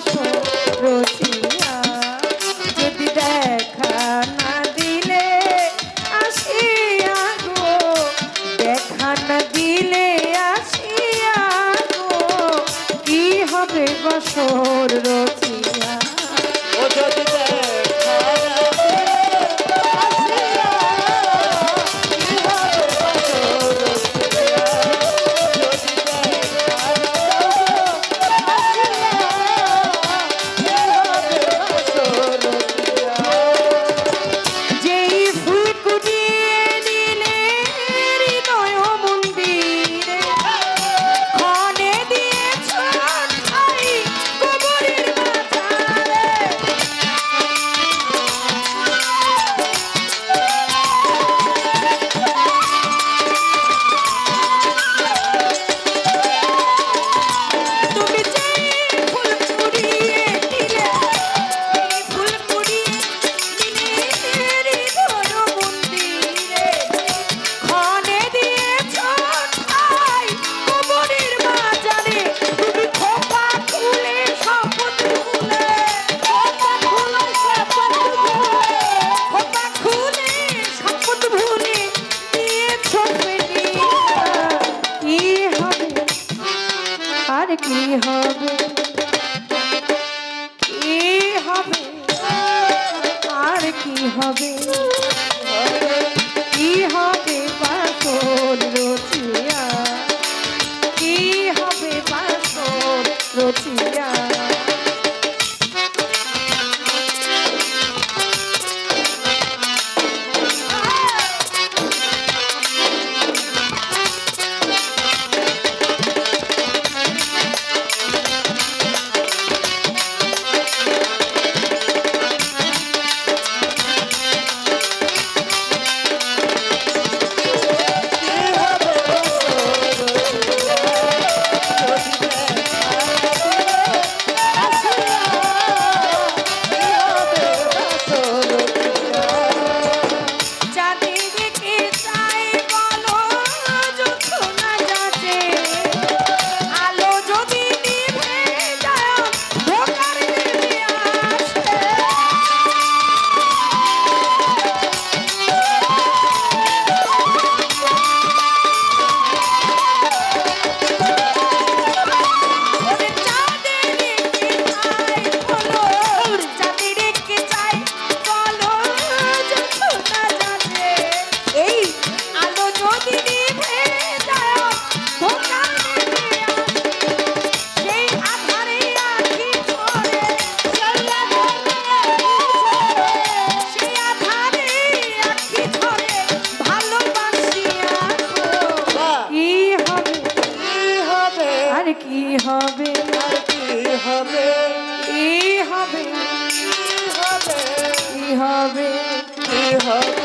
আসো রসিয়া যদি দেখা না দিলে আসিয়া গো, দেখা না দিলে আসিয়া গো, কি হবে বসর কি হয় you hope.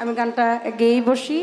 আমি গানটা গেয়েই বসি।